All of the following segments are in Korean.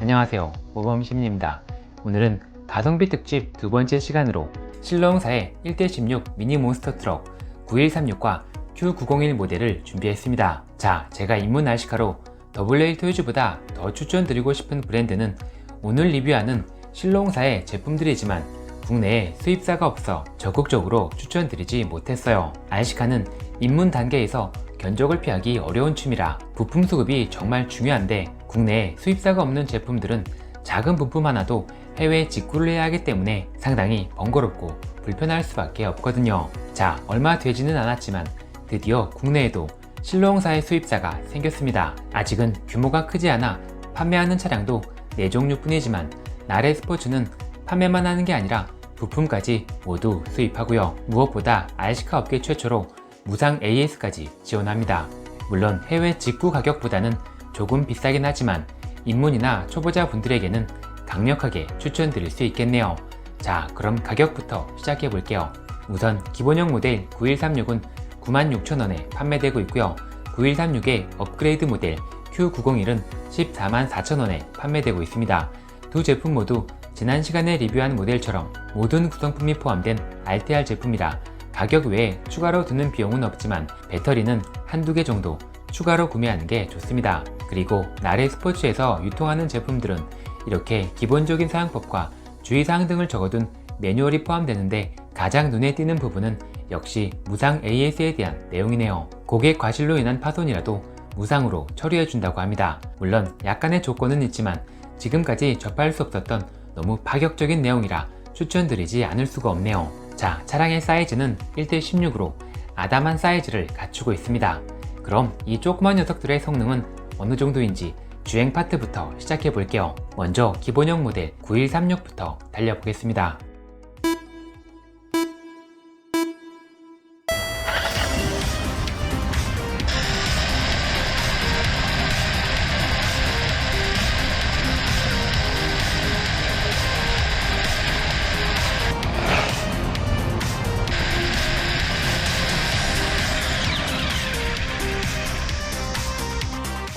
안녕하세요. 모범심리입니다. 오늘은 가성비 특집 두 번째 시간으로 실러용사의 1대16 미니 몬스터 트럭 9136과 Q901 모델을 준비했습니다. 자 제가 입문 날시카로 WA 토이즈보다 더 추천드리고 싶은 브랜드는 오늘 리뷰하는 실러용사의 제품들이지만 국내에 수입사가 없어 적극적으로 추천드리지 못했어요 알시카는 입문 단계에서 견적을 피하기 어려운 취미라 부품 수급이 정말 중요한데 국내에 수입사가 없는 제품들은 작은 부품 하나도 해외 직구를 해야 하기 때문에 상당히 번거롭고 불편할 수밖에 없거든요. 자, 얼마 되지는 않았지만 드디어 국내에도 실로용사의 수입사가 생겼습니다. 아직은 규모가 크지 않아 판매하는 차량도 4종류 뿐이지만 나래 스포츠는 판매만 하는 게 아니라 부품까지 모두 수입하고요. 무엇보다 RC카 업계 최초로 무상 AS까지 지원합니다. 물론 해외 직구 가격보다는 조금 비싸긴 하지만 입문이나 초보자 분들에게는 강력하게 추천드릴 수 있겠네요. 자, 그럼 가격부터 시작해 볼게요. 우선 기본형 모델 9136은 96,000원에 판매되고 있고요. 9136의 업그레이드 모델 Q901은 144,000원에 판매되고 있습니다. 두 제품 모두 지난 시간에 리뷰한 모델처럼 모든 구성품이 포함된 RTR 제품이라 가격 외에 추가로 드는 비용은 없지만 배터리는 한두 개 정도 추가로 구매하는 게 좋습니다. 그리고 나래 스포츠에서 유통하는 제품들은 이렇게 기본적인 사용법과 주의사항 등을 적어둔 매뉴얼이 포함되는데 가장 눈에 띄는 부분은 역시 무상 AS에 대한 내용이네요. 고객 과실로 인한 파손이라도 무상으로 처리해준다고 합니다. 물론 약간의 조건은 있지만 지금까지 접할 수 없었던 너무 파격적인 내용이라 추천드리지 않을 수가 없네요. 자, 차량의 사이즈는 1대16으로 아담한 사이즈를 갖추고 있습니다. 그럼 이 조그만 녀석들의 성능은 어느 정도인지 주행 파트부터 시작해 볼게요. 먼저 기본형 모델 9136부터 달려보겠습니다.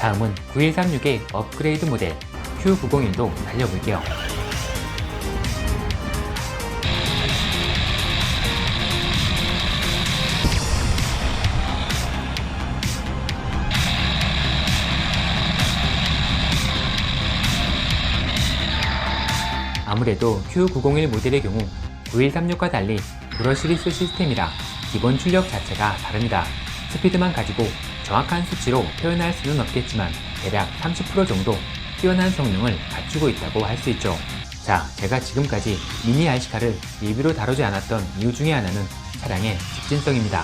다음은 9136의 업그레이드 모델 Q901도 달려볼게요. 아무래도 Q901 모델의 경우 9136과 달리 브러시리스 시스템이라 기본 출력 자체가 다릅니다. 스피드만 가지고 정확한 수치로 표현할 수는 없겠지만 대략 30% 정도 뛰어난 성능을 갖추고 있다고 할 수 있죠. 자, 제가 지금까지 미니 RC카를 리뷰로 다루지 않았던 이유 중에 하나는 차량의 직진성입니다.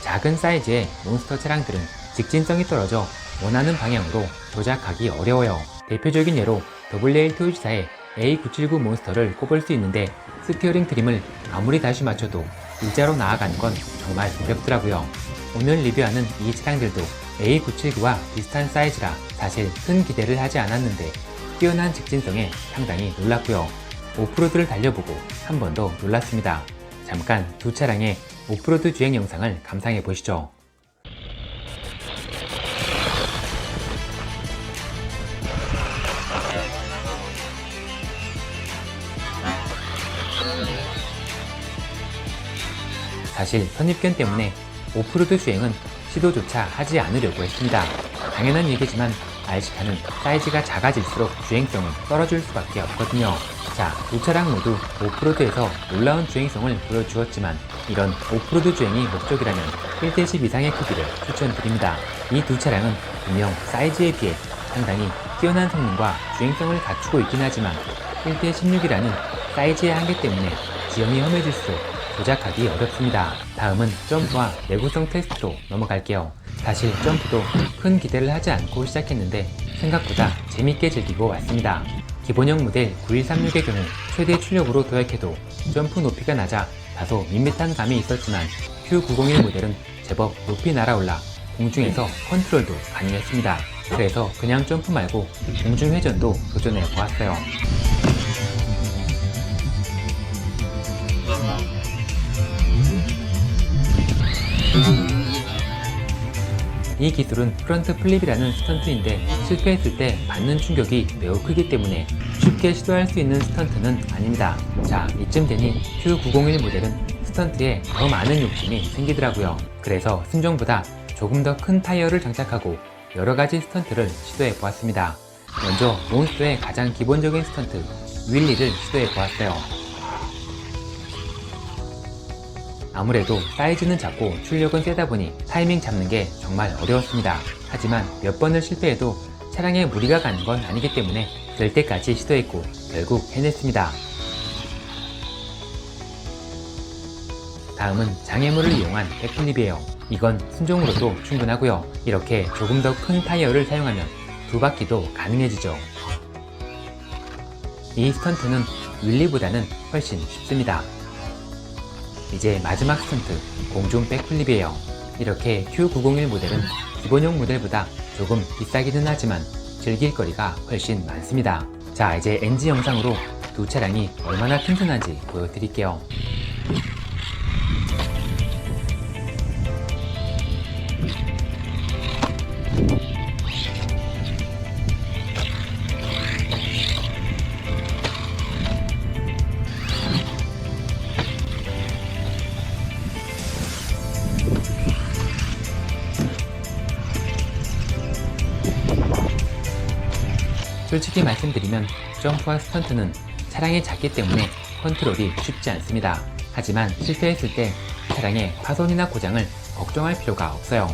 작은 사이즈의 몬스터 차량들은 직진성이 떨어져 원하는 방향으로 조작하기 어려워요. 대표적인 예로 WA 토요지사의 A979 몬스터를 꼽을 수 있는데 스티어링 트림을 아무리 다시 맞춰도 일자로 나아가는 건 정말 어렵더라고요. 오늘 리뷰하는 이 차량들도 A979와 비슷한 사이즈라 사실 큰 기대를 하지 않았는데 뛰어난 직진성에 상당히 놀랐고요. 오프로드를 달려보고 한 번 더 놀랐습니다. 잠깐 두 차량의 오프로드 주행 영상을 감상해 보시죠. 사실 선입견 때문에 오프로드 주행은 시도조차 하지 않으려고 했습니다. 당연한 얘기지만 RC카는 사이즈가 작아질수록 주행성은 떨어질 수밖에 없거든요. 자, 두 차량 모두 오프로드에서 놀라운 주행성을 보여주었지만 이런 오프로드 주행이 목적이라면 1대10 이상의 크기를 추천드립니다. 이 두 차량은 분명 사이즈에 비해 상당히 뛰어난 성능과 주행성을 갖추고 있긴 하지만 1대16이라는 사이즈의 한계 때문에 지형이 험해질수록 조작하기 어렵습니다. 다음은 점프와 내구성 테스트로 넘어갈게요. 사실 점프도 큰 기대를 하지 않고 시작했는데 생각보다 재밌게 즐기고 왔습니다. 기본형 모델 9136의 경우 최대 출력으로 도약해도 점프 높이가 낮아 다소 밋밋한 감이 있었지만 Q901 모델은 제법 높이 날아올라 공중에서 컨트롤도 가능했습니다. 그래서 그냥 점프 말고 공중 회전도 도전해 보았어요. 이 기술은 프런트 플립이라는 스턴트인데 실패했을 때 받는 충격이 매우 크기 때문에 쉽게 시도할 수 있는 스턴트는 아닙니다. 자, 이쯤 되니 Q901 모델은 스턴트에 더 많은 욕심이 생기더라고요. 그래서 순정보다 조금 더 큰 타이어를 장착하고 여러 가지 스턴트를 시도해 보았습니다. 먼저 몬스터의 가장 기본적인 스턴트 윌리를 시도해 보았어요. 아무래도 사이즈는 작고 출력은 세다 보니 타이밍 잡는 게 정말 어려웠습니다. 하지만 몇 번을 실패해도 차량에 무리가 가는 건 아니기 때문에 될 때까지 시도했고 결국 해냈습니다. 다음은 장애물을 이용한 백플립이에요. 이건 순종으로도 충분하고요. 이렇게 조금 더 큰 타이어를 사용하면 두 바퀴도 가능해지죠. 이 스턴트는 윌리보다는 훨씬 쉽습니다. 이제 마지막 스턴트 공중 백플립이에요. 이렇게 Q901 모델은 기본형 모델보다 조금 비싸기는 하지만 즐길 거리가 훨씬 많습니다. 자 이제 NG 영상으로 두 차량이 얼마나 튼튼한지 보여드릴게요. 솔직히 말씀드리면 점프와 스턴트는 차량이 작기 때문에 컨트롤이 쉽지 않습니다. 하지만 실패했을 때 차량의 파손이나 고장을 걱정할 필요가 없어요.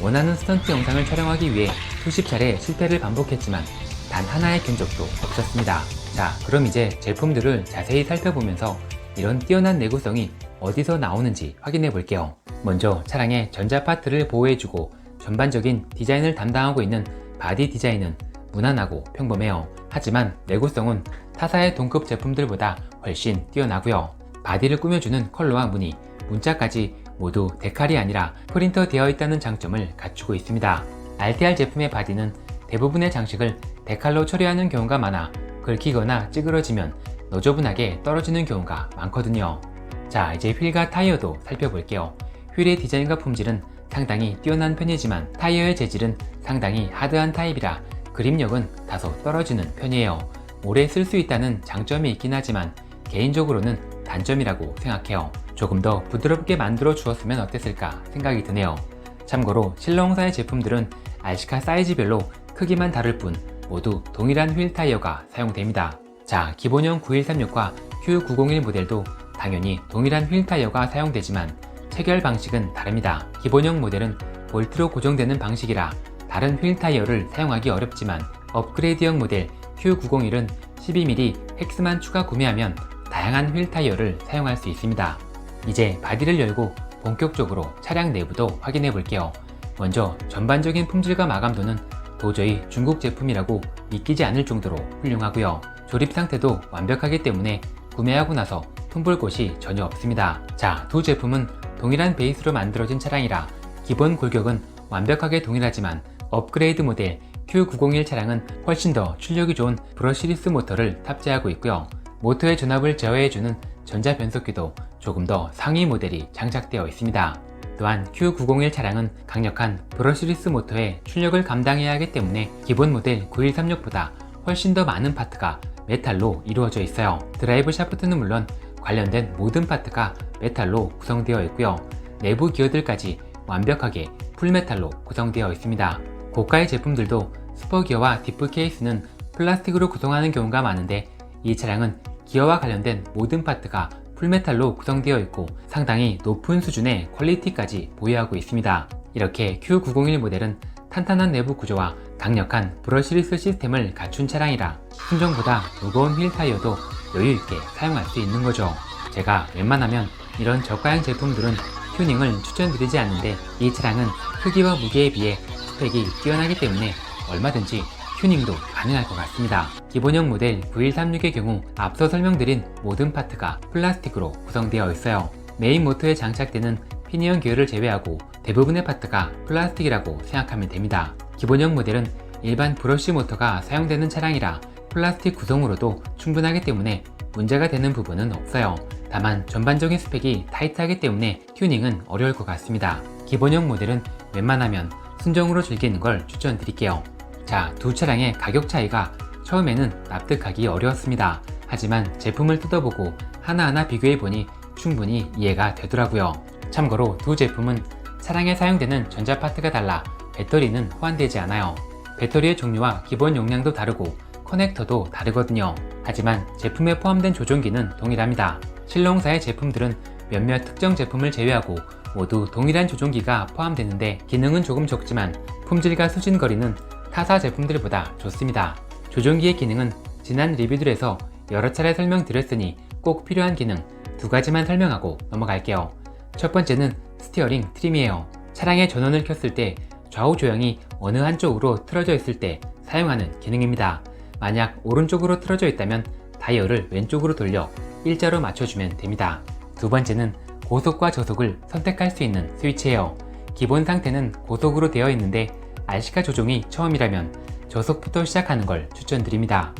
원하는 스턴트 영상을 촬영하기 위해 수십 차례 실패를 반복했지만 단 하나의 견적도 없었습니다. 자, 그럼 이제 제품들을 자세히 살펴보면서 이런 뛰어난 내구성이 어디서 나오는지 확인해 볼게요. 먼저 차량의 전자 파트를 보호해주고 전반적인 디자인을 담당하고 있는 바디 디자인은 무난하고 평범해요. 하지만 내구성은 타사의 동급 제품들보다 훨씬 뛰어나고요. 바디를 꾸며주는 컬러와 무늬, 문자까지 모두 데칼이 아니라 프린터 되어 있다는 장점을 갖추고 있습니다. RTR 제품의 바디는 대부분의 장식을 데칼로 처리하는 경우가 많아 긁히거나 찌그러지면 너저분하게 떨어지는 경우가 많거든요. 자, 이제 휠과 타이어도 살펴볼게요. 휠의 디자인과 품질은 상당히 뛰어난 편이지만 타이어의 재질은 상당히 하드한 타입이라 그립력은 다소 떨어지는 편이에요. 오래 쓸 수 있다는 장점이 있긴 하지만 개인적으로는 단점이라고 생각해요. 조금 더 부드럽게 만들어 주었으면 어땠을까 생각이 드네요. 참고로 실내홍사의 제품들은 RC카 사이즈별로 크기만 다를 뿐 모두 동일한 휠 타이어가 사용됩니다. 자, 기본형 9136과 Q901 모델도 당연히 동일한 휠 타이어가 사용되지만 체결 방식은 다릅니다. 기본형 모델은 볼트로 고정되는 방식이라 다른 휠 타이어를 사용하기 어렵지만 업그레이드형 모델 Q901은 12mm 헥스만 추가 구매하면 다양한 휠 타이어를 사용할 수 있습니다. 이제 바디를 열고 본격적으로 차량 내부도 확인해 볼게요. 먼저 전반적인 품질과 마감도는 도저히 중국 제품이라고 믿기지 않을 정도로 훌륭하고요. 조립 상태도 완벽하기 때문에 구매하고 나서 품볼 곳이 전혀 없습니다. 자, 두 제품은 동일한 베이스로 만들어진 차량이라 기본 골격은 완벽하게 동일하지만 업그레이드 모델 Q901 차량은 훨씬 더 출력이 좋은 브러시리스 모터를 탑재하고 있고요. 모터의 전압을 제어해주는 전자 변속기도 조금 더 상위 모델이 장착되어 있습니다. 또한 Q901 차량은 강력한 브러시리스 모터의 출력을 감당해야 하기 때문에 기본 모델 9136보다 훨씬 더 많은 파트가 메탈로 이루어져 있어요. 드라이브 샤프트는 물론 관련된 모든 파트가 메탈로 구성되어 있고요. 내부 기어들까지 완벽하게 풀메탈로 구성되어 있습니다. 고가의 제품들도 스퍼기어와 디프 케이스는 플라스틱으로 구성하는 경우가 많은데 이 차량은 기어와 관련된 모든 파트가 풀메탈로 구성되어 있고 상당히 높은 수준의 퀄리티까지 보유하고 있습니다. 이렇게 Q901 모델은 탄탄한 내부 구조와 강력한 브러시리스 시스템을 갖춘 차량이라 순정보다 무거운 휠 타이어도 여유있게 사용할 수 있는 거죠. 제가 웬만하면 이런 저가형 제품들은 튜닝을 추천드리지 않는데 이 차량은 크기와 무게에 비해 스펙이 뛰어나기 때문에 얼마든지 튜닝도 가능할 것 같습니다. 기본형 모델 9136의 경우 앞서 설명드린 모든 파트가 플라스틱으로 구성되어 있어요. 메인 모터에 장착되는 피니언 기어를 제외하고 대부분의 파트가 플라스틱이라고 생각하면 됩니다. 기본형 모델은 일반 브러쉬 모터가 사용되는 차량이라 플라스틱 구성으로도 충분하기 때문에 문제가 되는 부분은 없어요. 다만 전반적인 스펙이 타이트하기 때문에 튜닝은 어려울 것 같습니다. 기본형 모델은 웬만하면 순정으로 즐기는 걸 추천드릴게요. 자, 두 차량의 가격 차이가 처음에는 납득하기 어려웠습니다. 하지만 제품을 뜯어보고 하나하나 비교해보니 충분히 이해가 되더라고요. 참고로 두 제품은 차량에 사용되는 전자파트가 달라 배터리는 호환되지 않아요. 배터리의 종류와 기본 용량도 다르고 커넥터도 다르거든요. 하지만 제품에 포함된 조종기는 동일합니다. 신롱사의 제품들은 몇몇 특정 제품을 제외하고 모두 동일한 조종기가 포함되는데 기능은 조금 적지만 품질과 수진거리는 타사 제품들보다 좋습니다. 조종기의 기능은 지난 리뷰들에서 여러 차례 설명드렸으니 꼭 필요한 기능 두 가지만 설명하고 넘어갈게요. 첫 번째는 스티어링 트림이에요. 차량의 전원을 켰을 때 좌우 조향이 어느 한쪽으로 틀어져 있을 때 사용하는 기능입니다. 만약 오른쪽으로 틀어져 있다면 다이얼을 왼쪽으로 돌려 일자로 맞춰주면 됩니다. 두 번째는 고속과 저속을 선택할 수 있는 스위치예요. 기본 상태는 고속으로 되어 있는데 RC카 조종이 처음이라면 저속부터 시작하는 걸 추천드립니다.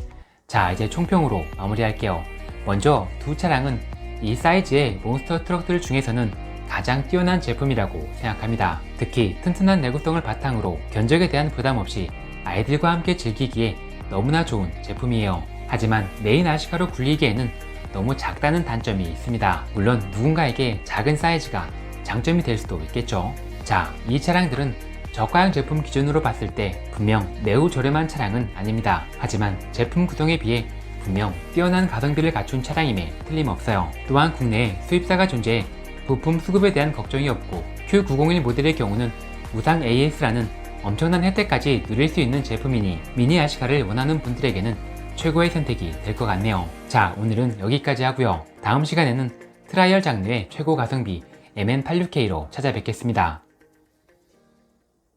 자, 이제 총평으로 마무리할게요. 먼저 두 차량은 이 사이즈의 몬스터 트럭들 중에서는 가장 뛰어난 제품이라고 생각합니다. 특히 튼튼한 내구성을 바탕으로 견적에 대한 부담 없이 아이들과 함께 즐기기에 너무나 좋은 제품이에요. 하지만 메인 아시카로 굴리기에는 너무 작다는 단점이 있습니다. 물론 누군가에게 작은 사이즈가 장점이 될 수도 있겠죠. 자, 이 차량들은 저가형 제품 기준으로 봤을 때 분명 매우 저렴한 차량은 아닙니다. 하지만 제품 구성에 비해 분명 뛰어난 가성비를 갖춘 차량임에 틀림없어요. 또한 국내에 수입사가 존재해 부품 수급에 대한 걱정이 없고 Q901 모델의 경우는 무상 AS라는 엄청난 혜택까지 누릴 수 있는 제품이니 미니 아시카를 원하는 분들에게는 최고의 선택이 될 것 같네요. 자, 오늘은 여기까지 하고요. 다음 시간에는 트라이얼 장르의 최고 가성비 MN86K로 찾아뵙겠습니다.